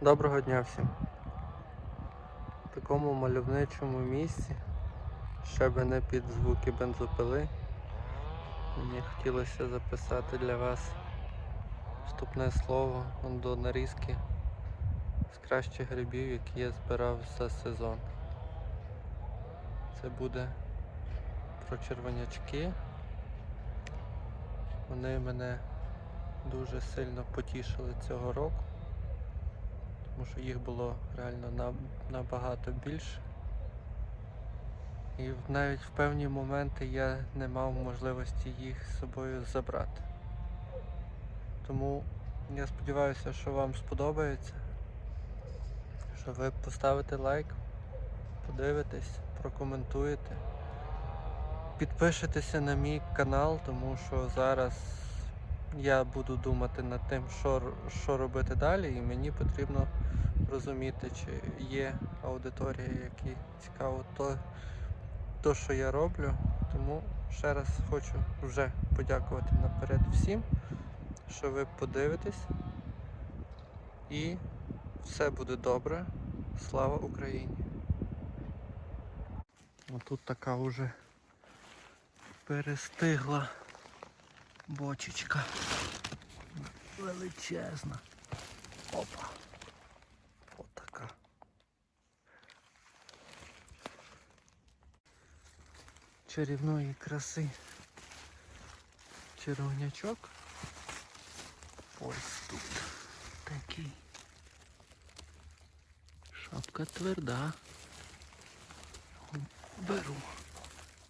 Доброго дня всім. В такому мальовничому місці, ще би не під звуки бензопили, мені хотілося записати для вас вступне слово до нарізки з кращих грибів, які я збирав за сезон. Це буде про червонячки. Вони мене дуже сильно потішили цього року тому що їх було реально набагато більше. І навіть в певні моменти я не мав можливості їх з собою забрати. Тому я сподіваюся, що вам сподобається, що ви поставите лайк, подивитесь, прокоментуєте, підпишетеся на мій канал, тому що зараз я буду думати над тим, що, що робити далі, і мені потрібно розуміти, чи є аудиторія, якій цікаво то, то, що я роблю. Тому ще раз хочу вже подякувати наперед всім, що ви подивитесь. І все буде добре. Слава Україні! Отут така вже перестигла бочечка. Величезна. Опа. Отака. Чарівної краси. Червонячок. Ось тут. Такий. Шапка тверда. Беру.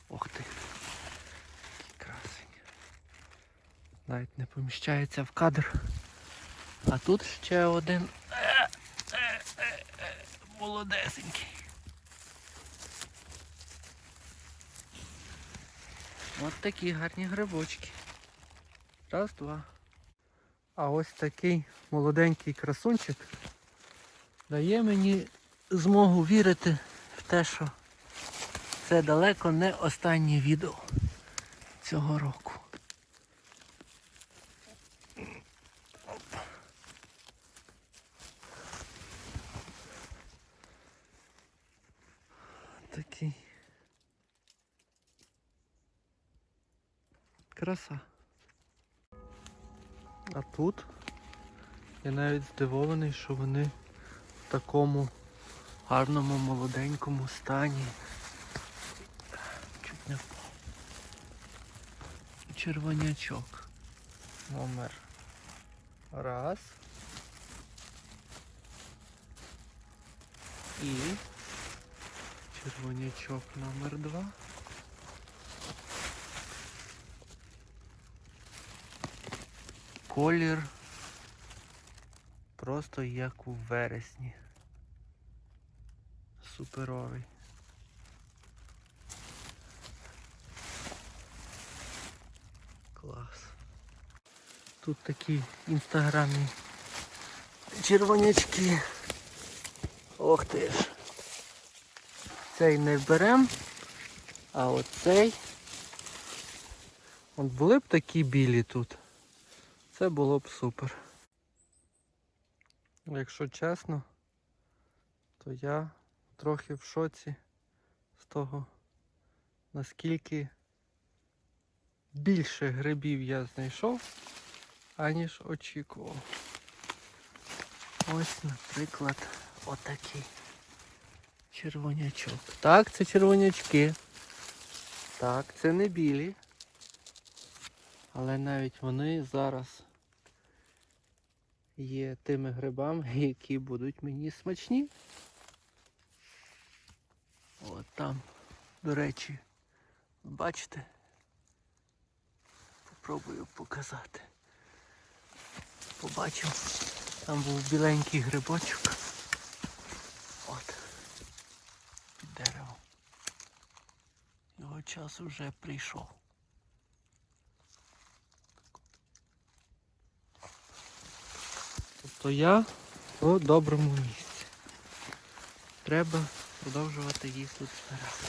Ох ти. Який красень. Навіть не поміщається в кадр. А тут ще один молодесенький. От такі гарні грибочки. Раз, два. А ось такий молоденький красунчик дає мені змогу вірити в те, що це далеко не останнє відео цього року. Такий. Краса. А тут я навіть здивований, що вони в такому гарному молоденькому стані. Чуть не впав. Червонячок. Номер. Раз. І червонячок номер два. Колір просто як у вересні. Суперовий. Клас. Тут такі інстаграмні червонячки. Ох ти ж. Цей не берем, а оцей. От були б такі білі тут. Це було б супер. Якщо чесно, то я трохи в шоці з того, наскільки більше грибів я знайшов, аніж очікував. Ось, наприклад, отакий червонячок. Так, це червонячки. Так, це не білі. Але навіть вони зараз є тими грибами, які будуть мені смачні. От там, до речі, бачите? Попробую показати. Побачив, там був біленький грибочок. От. Під деревом. Його час вже прийшов. Тобто я у доброму місці. Треба продовжувати їх тут збирати.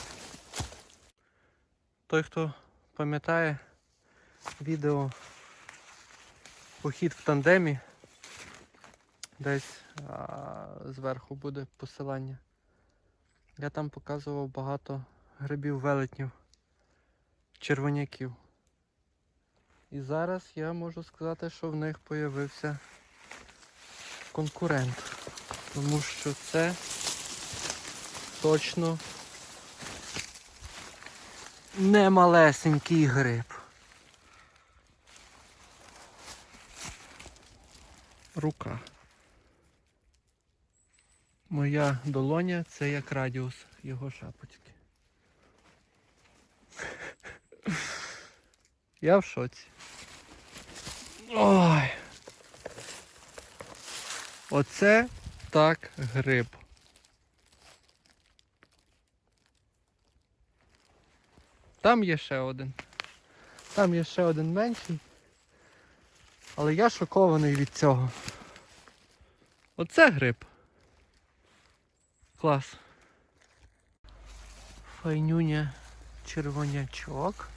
Той, хто пам'ятає відео похід в тандемі, Десь а, зверху буде посилання. Я там показував багато грибів велетнів, червоняків. І зараз я можу сказати, що в них появився конкурент. Тому що це точно не малесенький гриб. Рука. Моя долоня це як радіус його шапочки. Я в шоці. Ой. Оце так гриб. Там є ще один. Там є ще один менший. Але я шокований від цього. Оце гриб. Клас. Файнюня червонячок.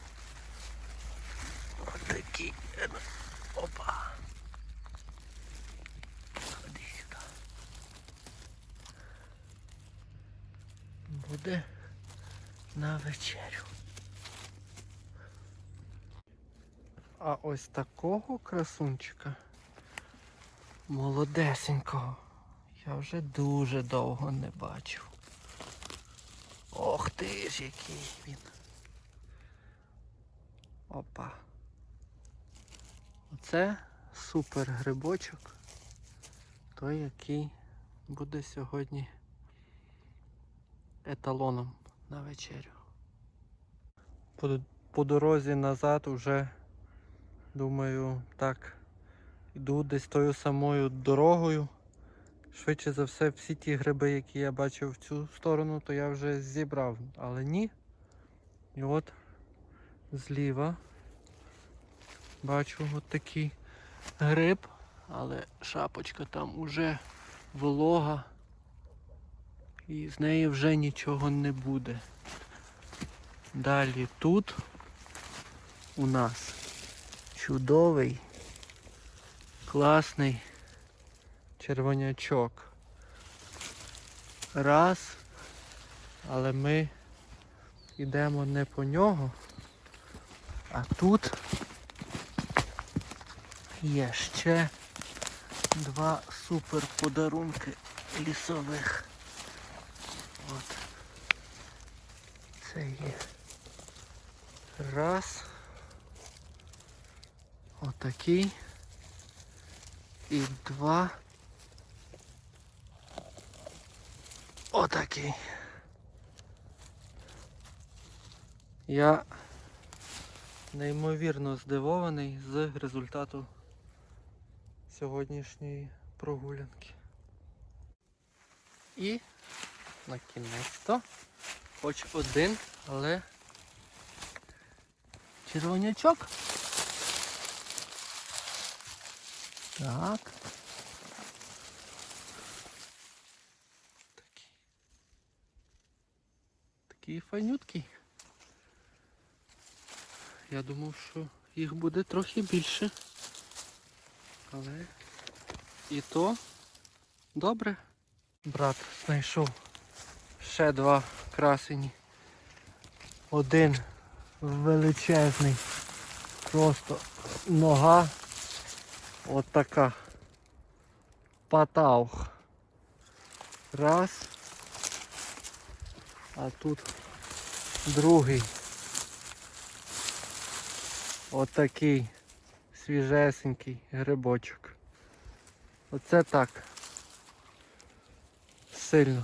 Отакий. Опа. Ходи сюди. Буде на вечерю. А ось такого красунчика молодесенького я вже дуже довго не бачив. Ох ти ж який він. Опа. Оце супер грибочок. Той, який буде сьогодні еталоном на вечерю. По, по дорозі назад вже думаю так. Йду десь тою самою дорогою. Швидше за все, всі ті гриби, які я бачив в цю сторону, то я вже зібрав. Але ні. І от зліва бачу от такий гриб, але шапочка там уже волога. І з неї вже нічого не буде. Далі тут у нас чудовий, класний червонячок. Раз, але ми йдемо не по нього, а тут є ще два супер подарунки лісових. Це є. Раз. Отакий. І два. Отакий. Я неймовірно здивований з результату сьогоднішньої прогулянки. І на кінець-то хоч один, але червонячок. Так. Такий. Такий файнюткий. Я думав, що їх буде трохи більше. Але і то добре. Брат знайшов ще два красені. Один величезний. Просто нога от така. Патаух. Раз. А тут другий. От свіжесенький грибочок. Оце так. Сильно.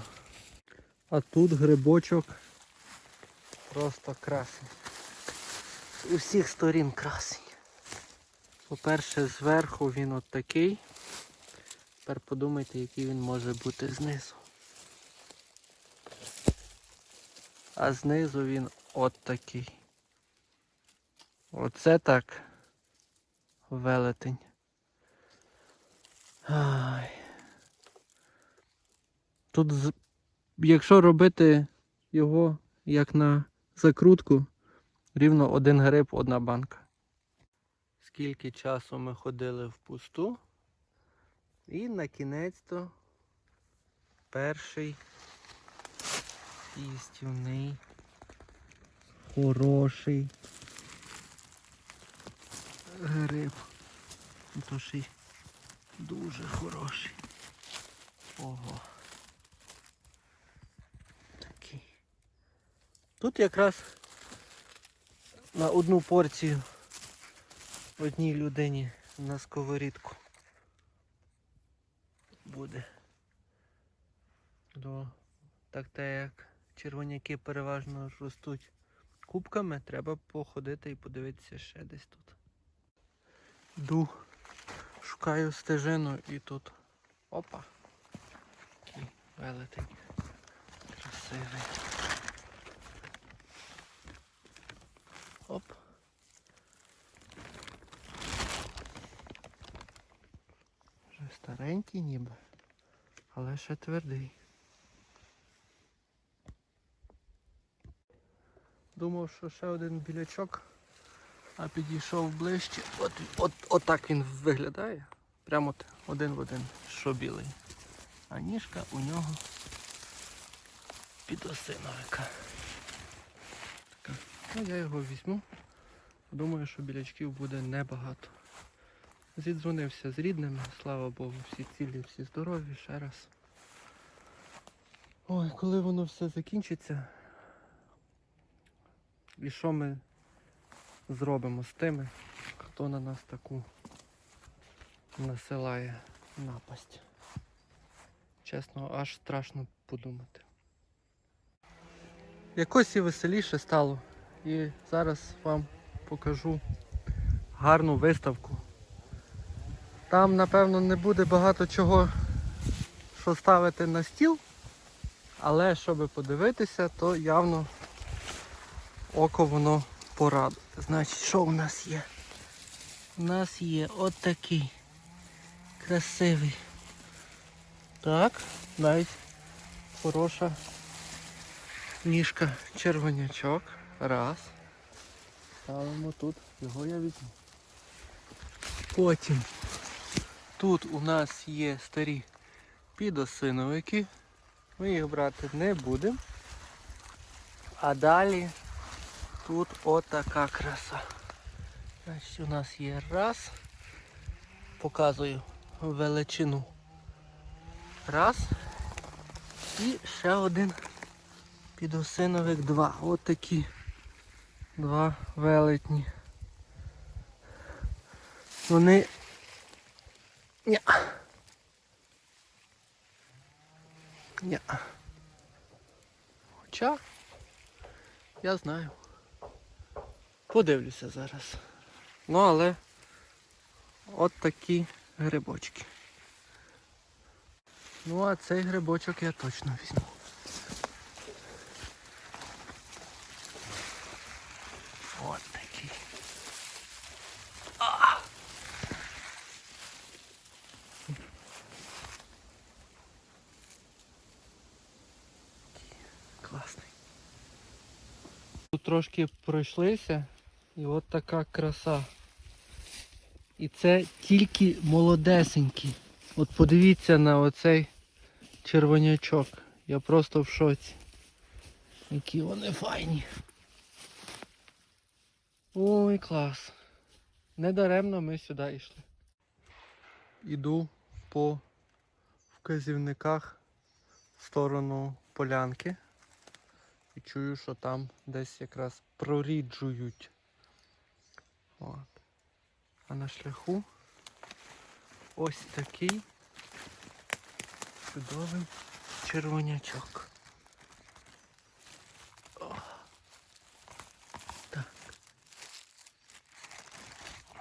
А тут грибочок просто красний. З усіх сторін красний. По-перше, зверху він от такий. Тепер подумайте, який він може бути знизу. А знизу він от такий. Оце так велетень. Ай. Тут, якщо робити його як на закрутку, рівно один гриб, одна банка. Скільки часу ми ходили в пусту, І на кінець-то перший їстівний, хороший гриб. Ну, То ще дуже хороший. Ого. Тут якраз на одну порцію одній людині на сковорідку буде. До так те як червоняки переважно ростуть кубками, треба походити і подивитися ще десь тут. Йду, шукаю стежину і тут. Опа. Такий велетень. Красивий. Оп. Старенький ніби, але ще твердий. Думав, що ще один білячок, а підійшов ближче. От, от, от так він виглядає. Прямо от один в один, що білий. А ніжка у нього підосиновика. Ну, я його візьму. Думаю, що білячків буде небагато. Зідзвонився з рідними, слава Богу, всі цілі, всі здорові, ще раз. Ой, коли воно все закінчиться. І що ми зробимо з тими, хто на нас таку насилає напасть. Чесно, аж страшно подумати. Якось і веселіше стало. І зараз вам покажу гарну виставку. Там, напевно, не буде багато чого, що ставити на стіл, але щоб подивитися, то явно око воно порадує. Значить, що у нас є? У нас є от такий красивий. Так, навіть хороша ніжка червонячок. Раз. Ставимо тут, його я візьму. Потім тут у нас є старі підосиновики. Ми їх брати не будемо. А далі тут отака краса. Значить, у нас є раз. Показую величину. Раз. І ще один підосиновик два. От такі два велетні. Вони... Ня. Ня. Хоча я знаю. Подивлюся зараз. Ну але от такі грибочки. Ну а цей грибочок я точно візьму. От такий. А! Класний. Тут трошки пройшлися і от така краса. І це тільки молодесенькі. От подивіться на оцей червонячок. Я просто в шоці. Які вони файні. Ой, клас. Недаремно ми сюди йшли. Іду по вказівниках в сторону полянки. І чую, що там десь якраз проріджують. От. А на шляху ось такий чудовий червонячок. О. Так.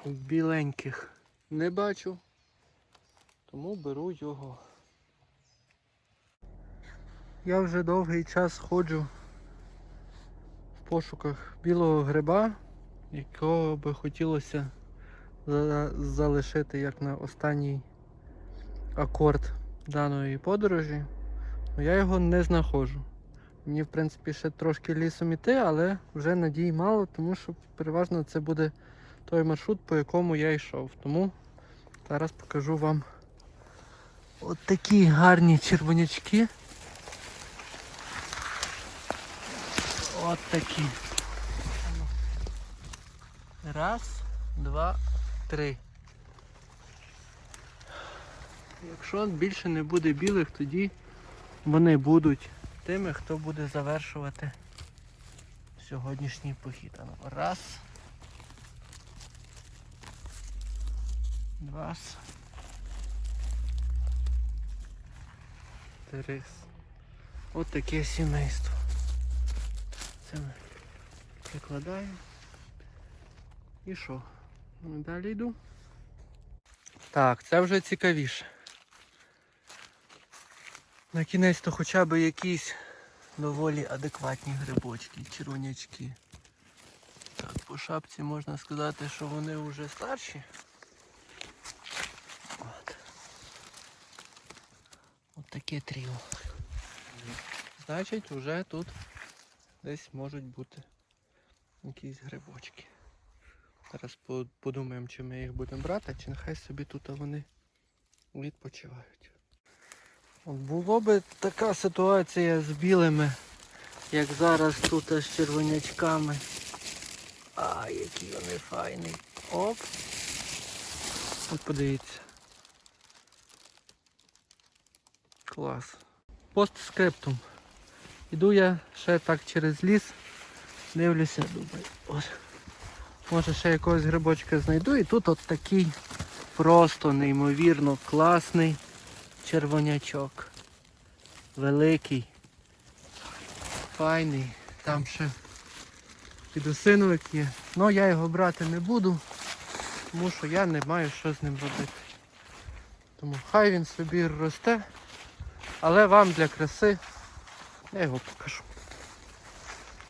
Біленьких не бачу, тому беру його. Я вже довгий час ходжу пошуках білого гриба, якого би хотілося залишити як на останній акорд даної подорожі. Ну, я його не знаходжу. Мені, в принципі, ще трошки лісом іти, але вже надій мало, тому що переважно це буде той маршрут, по якому я йшов. Тому зараз покажу вам От такі гарні червонячки. От такі. Раз, два, три. Якщо більше не буде білих, тоді вони будуть тими, хто буде завершувати сьогоднішній похід. Ну, Раз. Два. Три. От таке сімейство. Це ми прикладаємо. І що? Ну, Далі йду. Так, це вже цікавіше. На кінець то хоча б якісь доволі адекватні грибочки, червонячки. Так, по шапці можна сказати, що вони вже старші. От. От таке тріо. Значить, вже тут десь можуть бути якісь грибочки. Зараз подумаємо, чи ми їх будемо брати, чи нехай собі тут вони відпочивають. От було би така ситуація з білими, як зараз тут з червонячками. А, які вони файні. Оп. От подивіться. Клас. Постскриптум. Іду я ще так через ліс, дивлюся, думаю, ось. Може ще якогось грибочка знайду і тут от такий просто неймовірно класний червонячок. Великий. Файний. Там ще підосиновик є. Ну я його брати не буду, тому що я не маю що з ним робити. Тому хай він собі росте, але вам для краси я його покажу.